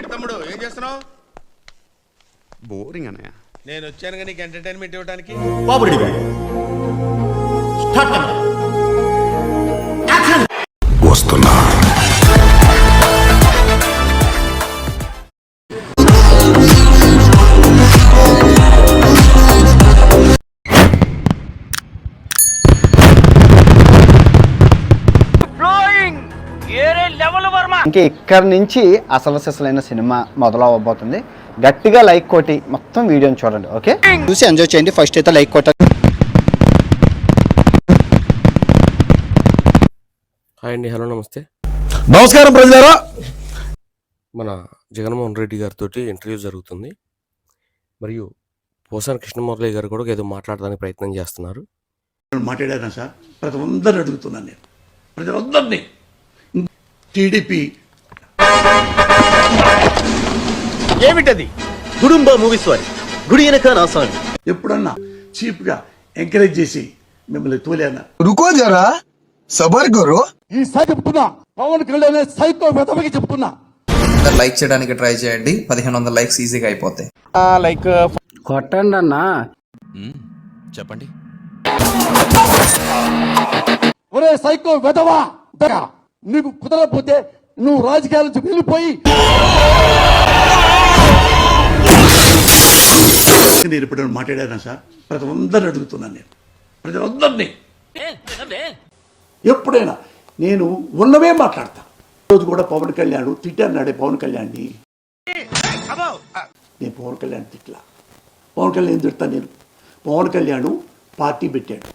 ఏంటి తమ్ముడు? ఏం చేస్తున్నావు? బోరింగ్ అన్నయ్య. నేను వచ్చాను కానీ నీకు ఎంటర్టైన్మెంట్ ఇవ్వడానికి బాబుడి బ్యాగ్ స్టార్ట్ ఇంకా ఇక్కడ నుంచి అసలు సిసలైన సినిమా మొదలవబోతుంది గట్టిగా లైక్ కొట్టి మొత్తం వీడియోని చూడండి ఓకే? చూసి ఎంజాయ్ చేయండి. ఫస్ట్ అయితే లైక్ కొట్టండి హాయ్ అండి హలో నమస్తే. నమస్కారం ప్రజలారా. మన జగన్మోహన్ రెడ్డి గారితో ఇంటర్వ్యూ జరుగుతుంది. మరియు పోసాన కృష్ణమురళి గారు కూడా ఏదో మాట్లాడడానికి ప్రయత్నం చేస్తున్నారు. మాట్లాడానా సార్? ప్రతి అందరిని అడుగుతున్నాను నేను. ప్రతి అందరినీ టీడీపీ ఏమిటది? గుడుంబ మూవీస్ వారి గుడి వెనక నా సాంగ్. ఎప్పుడన్నా చీప్గా ఎంకరేజ్ చేసి మిమ్మల్ని తోలేనా? రుకో జరా. సబర్ కరో ఈసారి చెప్తున్నా. పవన్ కళ్యాణ్ సైకో వెతవకి చెప్తున్నా. లైక్ చేయడానికి ట్రై చేయండి. పదిహేను వందల లైక్స్ ఈజీగా అయిపోతాయి. కొట్టండి అన్నా. చెప్పండి. ఒరే సైకో దగా. నీకు కుదరకపోతే నువ్వు రాజకీయాల నుంచి వెళ్ళిపోయి. నేను ఎప్పుడైనా మాట్లాడానా సార్? ప్రతి అందరిని అడుగుతున్నాను నేను. ప్రతి అందరినీ. ఎప్పుడైనా నేను ఉన్నవే మాట్లాడతా. రోజు కూడా పవన్ కళ్యాణ్ తిట్టాన్నాడే పవన్ కళ్యాణ్ని. నేను పవన్ కళ్యాణ్ తిట్లా. పవన్ కళ్యాణ్ ఏం తిడతా నేను? పవన్ కళ్యాణ్ పార్టీ పెట్టాడు.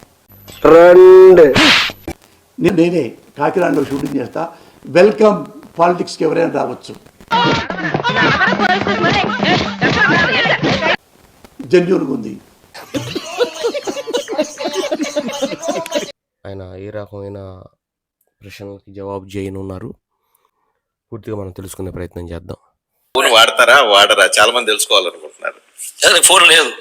నేను నేనే కాకినాడలో షూటింగ్ చేస్తా. వెల్కమ్ పాలిటిక్స్కి ఎవరైనా రావచ్చు. జెన్యున్గా ఉంది. ఆయన ఏ రకమైన ప్రశ్నలకి జవాబు చేయనున్నారు. పూర్తిగా మనం తెలుసుకునే ప్రయత్నం చేద్దాం. ఫోన్ వాడతారా? వాడరా? చాలా మంది తెలుసుకోవాలనుకుంటున్నారు. ఫోన్ లేదు.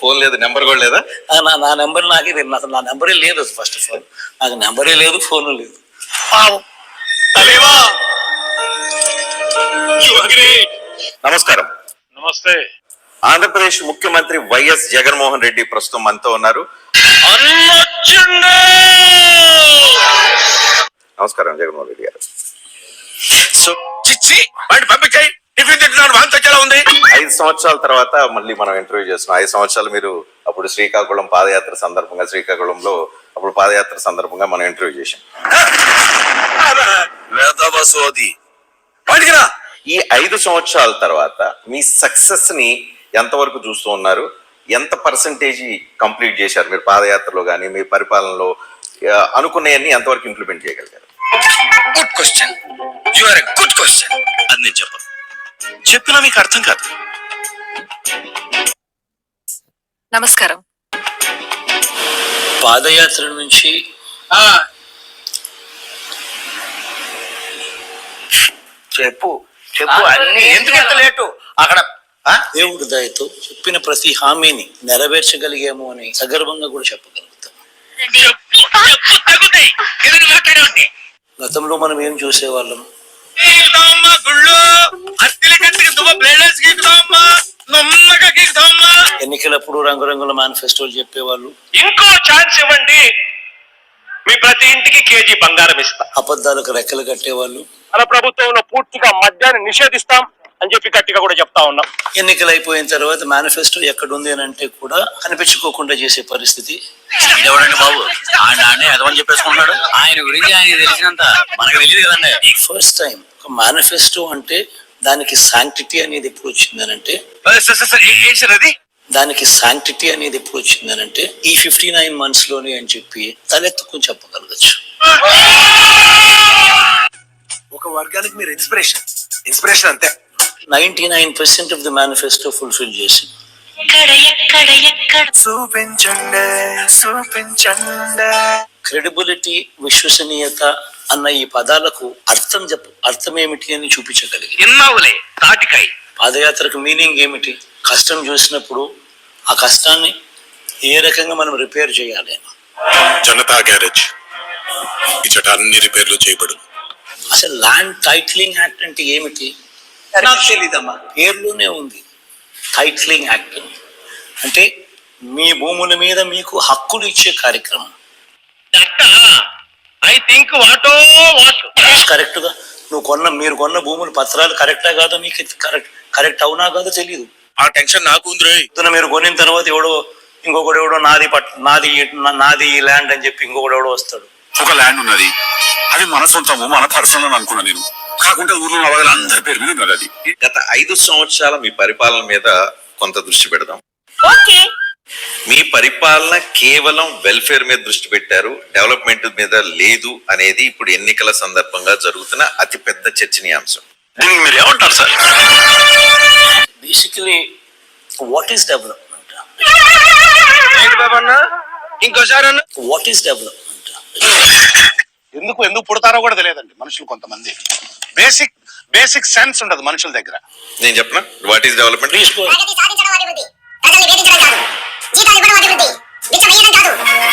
ఫోన్ లేదు నెంబర్ కూడా లేదా? నా నా నెంబర్ నాకే తెలియదు అసలు నా నెంబరే లేదు ఫస్ట్ ఆఫ్ ఆల్. నాకు నెంబరే లేదు ఫోన్ లేదు. నమస్కారం. నమస్తే. ఆంధ్రప్రదేశ్ ముఖ్యమంత్రి వైఎస్ జగన్మోహన్ రెడ్డి ప్రస్తుతం మనతో ఉన్నారు. నమస్కారం జగన్మోహన్ రెడ్డి గారు. సో చిచ్చి పంపించాయి. టిఫిన్ ఉంది? ఐదు సంవత్సరాల తర్వాత మళ్ళీ మనం ఇంటర్వ్యూ చేస్తున్నాం. ఐదు సంవత్సరాలు మీరు అప్పుడు శ్రీకాకుళం పాదయాత్ర సందర్భంగా శ్రీకాకుళంలో అప్పుడు పాదయాత్ర సందర్భంగా మనం ఇంటర్వ్యూ వాడికిరా ఈ ఐదు సంవత్సరాల తర్వాత మీ సక్సెస్ని ఎంతవరకు చూస్తూ ఉన్నారు? ఎంత పర్సంటేజ్ కంప్లీట్ చేశారు? మీరు పాదయాత్రలో కానీ మీ పరిపాలనలో ఆ, అనుకున్నవన్నీ ఎంతవరకు ఇంప్లిమెంట్ చేయగలిగారు? Good question you are good question చెప్పినా మీకు అర్థం కాదు. నమస్కారం. పాదయాత్ర నుంచి చెప్పు చెప్పు అన్ని. ఎందుకు ఎంత లేటు? అక్కడ ఆ? దేవుడి దయతో చెప్పిన ప్రతి హామీని నెరవేర్చగలిగాము అని సగర్వంగా కూడా చెప్పగలుగుతాం. గతంలో మనం ఏం చూసేవాళ్ళం? ఎన్నికలప్పుడు రంగురంగుల మేనిఫెస్టోలు చెప్పేవాళ్ళు. ఇంకో ఛాన్స్ ఇవ్వండి. మీ ప్రతి ఇంటికి కేజీ బంగారం ఇస్తా. అబద్ధాలకు రెక్కలు కట్టేవాళ్ళు. మన ప్రభుత్వంలో పూర్తిగా మద్యాన్ని నిషేధిస్తాం అని చెప్పి గట్టిగా కూడా చెప్తా ఉన్నాం. ఎన్నికలు అయిపోయిన తర్వాత మేనిఫెస్టో ఎక్కడ ఉంది అని అంటే కూడా కనిపించుకోకుండా చేసే పరిస్థితి. ఎవడండి బాబు? ఆయన ఆయన గురించి ఆయన తెలిసినంత మనకు తెలియదు కదండి. ఫస్ట్ టైం ఒక మేనిఫెస్టో అంటే దానికి శాంక్టిటీ అనేది ఎప్పుడు వచ్చిందనంటే దానికి శాంక్టిటీ అనేది ఎప్పుడు వచ్చిందనంటే ఈ ఫిఫ్టీ నైన్ మంత్స్లోనే అని చెప్పి తలెత్తుకుని చెప్పగలగచ్చు. ఒక వర్గానికి మీరు ఇన్స్పిరేషన్ ఇన్స్పిరేషన్ అంతే. Ninety nine percent of the manifesto fulfil చేసి చూపించండి చూపించండి. క్రెడిబిలిటీ విశ్వసనీయత అన్న ఈ పదాలకు అర్థం చెప్ప అర్థం ఏమిటి అని చూపించగలిగి. ఇన్నావులే తాటికాయ. పాదయాత్రకు మీనింగ్ ఏమిటి? కష్టం చూసినప్పుడు ఆ కష్టాన్ని ఏ రకంగా మనం రిపేర్ చేయాలి? జనతా గ్యారేజ్. ఇచ్చట అన్ని రిపేర్లు చేయబడు. అసలు ల్యాండ్ టైటిలింగ్ యాక్ట్ అంటే ఏమిటి? నాకు తెలీదమ్మా. పేర్లోనే ఉంది. Titling act. అంటే మీ భూముల మీద మీకు హక్కులు ఇచ్చే కార్యక్రమం. I think what what? కరెక్ట్గా. నువ్వు కొన్న మీరు కొన్న భూముల పత్రాలు కరెక్టా కాదో మీకు కరెక్ట్ కరెక్ట్ అవునా కాదో తెలియదు ఆ టెన్షన్ నాకు ఉంది మీరు కొనిన తర్వాత ఎవడో ఇంకొకడు ఎవడో నాది పట్ నాది నాది ఈ ల్యాండ్ అని చెప్పి ఇంకొకడు ఎవడో వస్తాడు. ఒక ల్యాండ్ ఉన్నది. అది మన సొంతము మన పర్సనల్ అనుకున్నా నేను. కాకుంటే ఊర్లో ఉన్న వాళ్ళందరి పేరు మీద ఉన్నది అది. గత ఐదు సంవత్సరాల మీ పరిపాలన మీద కొంత దృష్టి పెడదాం. మీ పరిపాలన కేవలం వెల్ఫేర్ మీద దృష్టి పెట్టారు డెవలప్మెంట్ మీద లేదు అనేది ఇప్పుడు ఎన్నికల సందర్భంగా జరుగుతున్న అతిపెద్ద చర్చనీయాంశం. దీనికి మీరు ఏమంటారు sir? Basically what is development ఇంకోసారి అన్న. వాట్ ఈస్ డెవలప్మెంట్ ఎందుకు ఎందుకు పుడతారో కూడా తెలియదండి మనుషులు కొంతమంది. బేసిక్ బేసిక్ సెన్స్ ఉండదు మనుషుల దగ్గర. నేను చెప్పనా? What is development please go ప్రగతి సాధించడం అభివృద్ధి ప్రజల్ని వేధించడం కాదు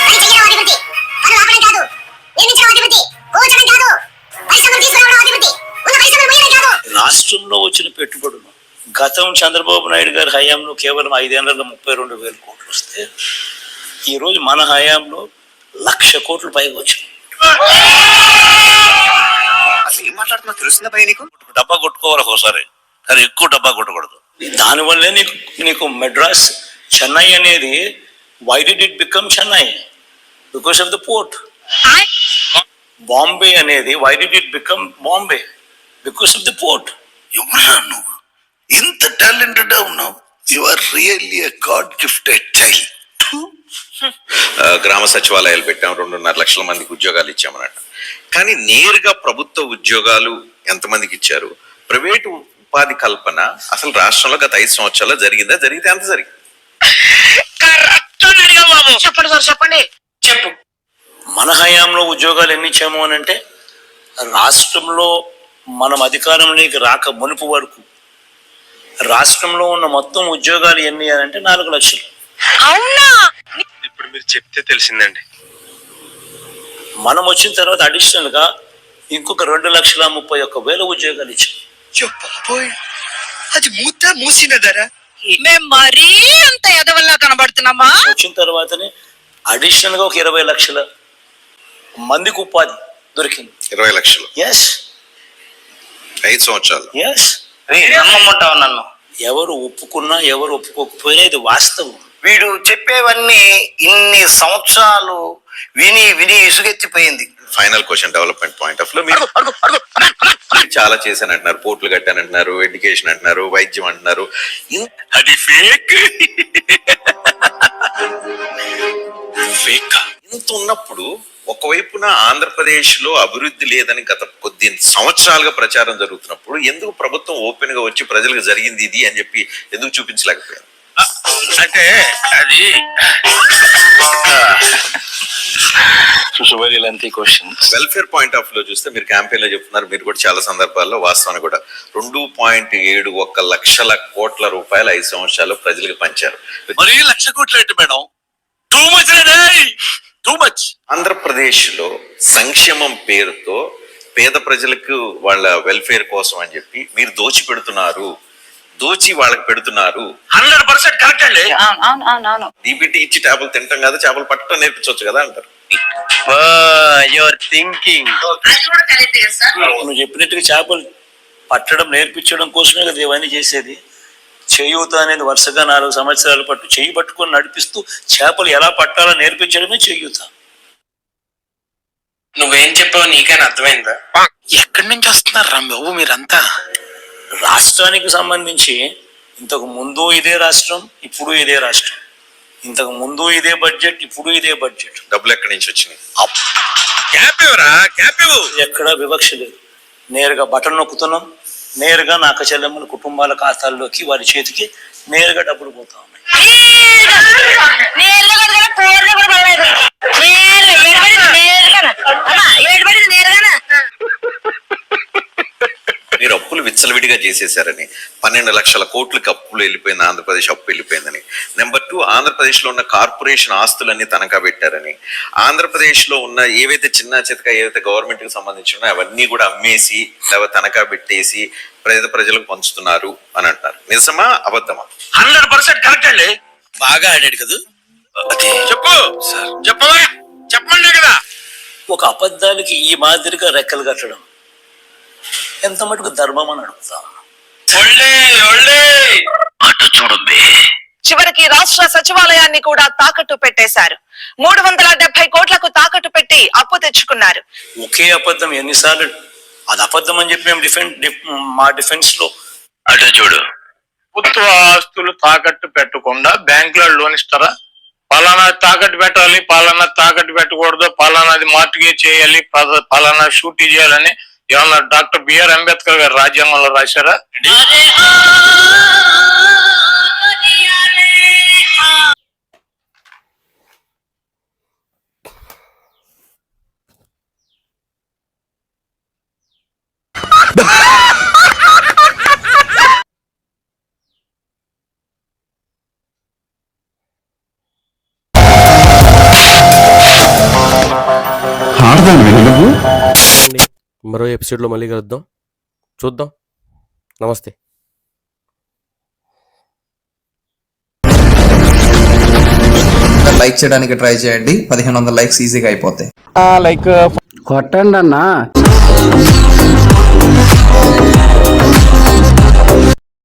జీతాలు ఇవ్వడం అభివృద్ధి బిచ్చం వేయడం కాదు. పని చేయడం అభివృద్ధి పనులు ఆపడం కాదు. నిర్మించడం అభివృద్ధి కూర్చడం కాదు. పరిశ్రమలు తీసుకురావడం అభివృద్ధి ఉన్న పరిశ్రమలు మూయడం కాదు. రాష్ట్రంలో వచ్చిన పెట్టుబడులు. గతం చంద్రబాబు నాయుడు గారి హయాంలో కేవలం ఐదేళ్ళలో ముప్పై రెండు వేల కోట్లు వస్తే ఈ రోజు మన హయాంలో లక్ష కోట్లు పైగా వచ్చినాయి. అసలు ఏం మాట్లాడుతున్నా? తెలుస్తుందా భయ నీకు? డబ్బా కొట్టుకోవాలి ఒకసారి కానీ ఎక్కువ డబ్బా కొట్టకూడదు. దానివల్లే నీకు నీకు మెడ్రాస్ చెన్నై అనేది why did it become Chennai because of the port Bombay అనేది why did it become Bombay because of the port ఎవరా నువ్వు ఇంత టాలెంటెడ్ ఉన్నావు? You are really god gifted child గ్రామ సచివాలయాలు పెట్టాం రెండున్నర లక్షల మందికి ఉద్యోగాలు ఇచ్చామన్నట్టు. కానీ నేరుగా ప్రభుత్వ ఉద్యోగాలు ఎంతమందికి ఇచ్చారు? ప్రైవేటు ఉపాధి కల్పన అసలు రాష్ట్రంలో గత ఐదు సంవత్సరాల్లో జరిగిందా? జరిగితే ఎంత జరిగింది. చెప్పండి సార్ చెప్పండి. చెప్పు. మన హయాంలో ఉద్యోగాలు ఎన్ని ఇచ్చాము అని అంటే రాష్ట్రంలో మనం అధికారంలోకి రాక మునుపు వరకు రాష్ట్రంలో ఉన్న మొత్తం ఉద్యోగాలు ఎన్ని అని అంటే నాలుగు లక్షలు. అవునా? ఇప్పుడు మీరు చెప్తే తెలిసిందండి. మనం వచ్చిన తర్వాత అడిషనల్గా ఇంకొక రెండు లక్షల ముప్పై ఒక్క వేల ఉద్యోగాలు ఇచ్చాం. అది మూత మూసినదరా మేము మరీ ఎదవల్లా కనబడుతున్నామా? వచ్చిన తర్వాతనే అడిషనల్గా ఒక ఇరవై లక్షల మందికి ఉపాధి దొరికింది. ఇరవై లక్షలు. ఎస్ ఐదు సంవత్సరాలు. ఎస్ నమ్మమంటావు నన్ను? ఎవరు ఒప్పుకున్నా ఎవరు ఒప్పుకోకపోయినా ఇది వాస్తవం. వీడు చెప్పేవన్నీ ఇన్ని సంవత్సరాలు విని విని ఇసుగెత్తిపోయింది ఫైనల్ క్వశ్చన్ డెవలప్మెంట్ పాయింట్ ఆఫ్లో మీరు చాలా చేశానంటున్నారు పోర్టులు కట్టానంటున్నారు ఎడ్యుకేషన్ అంటున్నారు వైద్యం అంటున్నారు. అది ఫేక్ ఫేక్ ఇంత ఉన్నప్పుడు ఒకవైపున ఆంధ్రప్రదేశ్లో అభివృద్ధి లేదని గత కొద్ది సంవత్సరాలుగా ప్రచారం జరుగుతున్నప్పుడు ఎందుకు ప్రభుత్వం ఓపెన్గా వచ్చి ప్రజలకు జరిగింది ఇది అని చెప్పి ఎందుకు చూపించలేకపోయారు? అంటే అది very lengthy question welfare point ఆఫ్లో చూస్తే మీరు క్యాంపెయిన్లో చెప్తున్నారు మీరు కూడా చాలా సందర్భాల్లో వాస్తవాన్ని కూడా. రెండు పాయింట్ ఏడు ఒక్క లక్షల కోట్ల రూపాయలు ఐదు సంవత్సరాలు ప్రజలకు పంచారు. మరీ లక్ష కోట్లు ఏంటి madam? Too much too much ఆంధ్రప్రదేశ్లో సంక్షేమం పేరుతో పేద ప్రజలకు వాళ్ళ వెల్ఫేర్ కోసం అని చెప్పి మీరు దోచి పెడుతున్నారు దోచి వాళ్ళకి పెడుతున్నారు. హండ్రెడ్ పర్సెంట్ కరెక్ట్ అండి. అవును అవును అవును. డీబీటీ ఇచ్చి చేపలు తింటాం కదా చేపలు పట్టడం నేర్పించవచ్చు కదా అంటారు. యువర్ థింకింగ్ నువ్వు చెప్పినట్టుగా చేపలు పట్టడం నేర్పించడం కోసమే కదా ఇవన్నీ చేసేది. చేయూత అనేది వరుసగా నాలుగు సంవత్సరాల పట్టు చేయి పట్టుకొని నడిపిస్తూ చేపలు ఎలా పట్టాలో నేర్పించడమే చేయూత. నువ్వేం చెప్పావు నీకైనా అర్థమైందా? ఎక్కడి నుంచి వస్తున్నారు రా బాబు మీరంతా? రాష్ట్రానికి సంబంధించి ఇంతకు ముందు ఇదే రాష్ట్రం ఇప్పుడు ఇదే రాష్ట్రం ఇంతకు ముందు ఇదే బడ్జెట్ ఇప్పుడు ఇదే బడ్జెట్ డబ్బులు ఎక్కడి నుంచి వచ్చినాయి ఎక్కడా వివక్ష లేదు నేరుగా బటన్ నొక్కుతున్నాం నేరుగా నా చెల్లెమ్మల కుటుంబాల ఖాతాల్లోకి వారి చేతికి నేరుగా డబ్బులు పోతా ఉన్నాయి నేరుగా మీరు అప్పులు విచ్చలవిడిగా చేసేశారని. పన్నెండు లక్షల కోట్లకి అప్పులు వెళ్ళిపోయింది ఆంధ్రప్రదేశ్ అప్పు వెళ్ళిపోయిందని. నెంబర్ టూ ఆంధ్రప్రదేశ్లో ఉన్న కార్పొరేషన్ ఆస్తులన్నీ తనఖా పెట్టారని. ఆంధ్రప్రదేశ్లో ఉన్న ఏవైతే చిన్న చితక ఏవైతే గవర్నమెంట్కి సంబంధించి ఉన్నాయో అవన్నీ కూడా అమ్మేసి లేకపోతే తనఖా పెట్టేసి పేద ప్రజలకు పంచుతున్నారు అని అంటారు. నిజమా అబద్ధమా? హండ్రెడ్ పర్సెంట్ కరెక్ట్ అండి. బాగా ఆడాడు కదా. చెప్పు. చెప్పవా? చెప్పండి కదా. ఒక అబద్ధానికి ఈ మాదిరిగా రెక్కలు కట్టడం. ఎంత మటుకు ధర్మం అని అడుగుతాం అటు చూడండి చివరికి రాష్ట్ర సచివాలయాన్ని కూడా తాకట్టు పెట్టేశారు. మూడు వందల డెబ్బై కోట్లకు తాకట్టు పెట్టి అప్పు తెచ్చుకున్నారు. ఒకే అబద్ధం ఎన్నిసార్లు? అది అబద్ధం అని చెప్పి మేము డిఫెన్స్ మా డిఫెన్స్లో అటు చూడు. ప్రభుత్వ ఆస్తులు తాకట్టు పెట్టకుండా బ్యాంకులో లోన్ ఇస్తారా? పలానా తాకట్టు పెట్టాలి పలానా తాకట్టు పెట్టకూడదు పలానాది మార్టిగేజ్ చేయాలి పల- పలానా షూటీ చేయాలని ఏమన్నా డాక్టర్ బిఆర్ అంబేద్కర్ గారు రాజ్యాంగంలో రాశారా? మరో ఎపిసోడ్లో మళ్ళీ కలుద్దాం. చూద్దాం. నమస్తే. లైక్ చేయడానికి ట్రై చేయండి. పదిహేను వందల లైక్స్ ఈజీగా అయిపోతాయి. లైక్ కొట్టండి అన్నా.